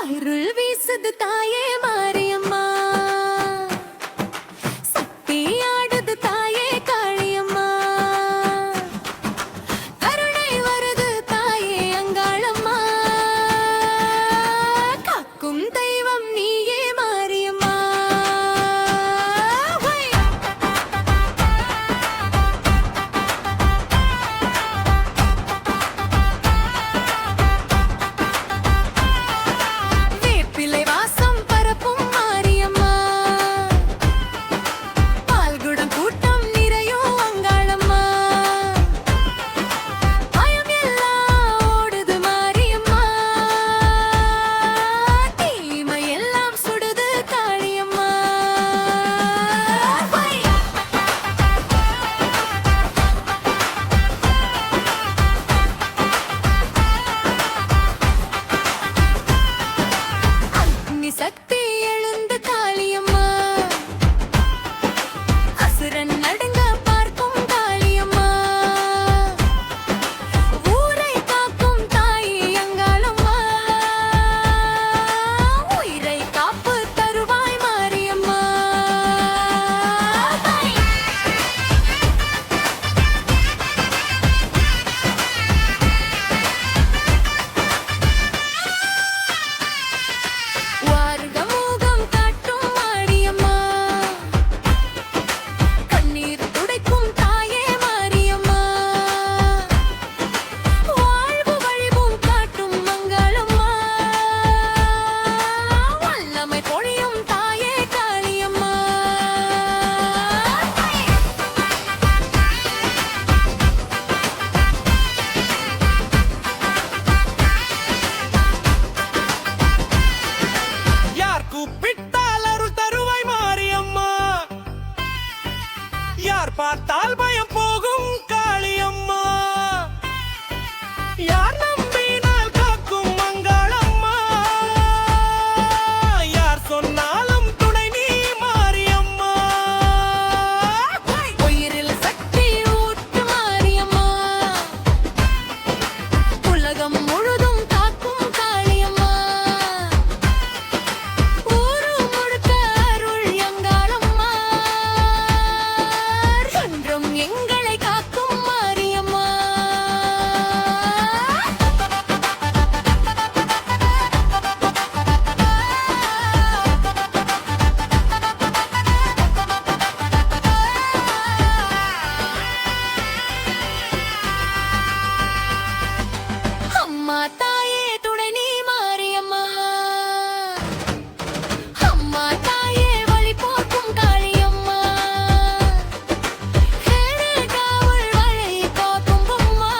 அருள் வீசுது தாயே மாய Isaac. பார்த்தால் பயம் போ அம்மா தாயே துணை நீ மாரியம்மா. அம்மா தாயே வழி போக்கும் காளியம்மா. காவல் வழி காக்கும் அம்மா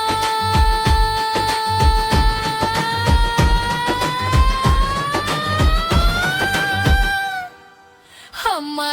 அம்மா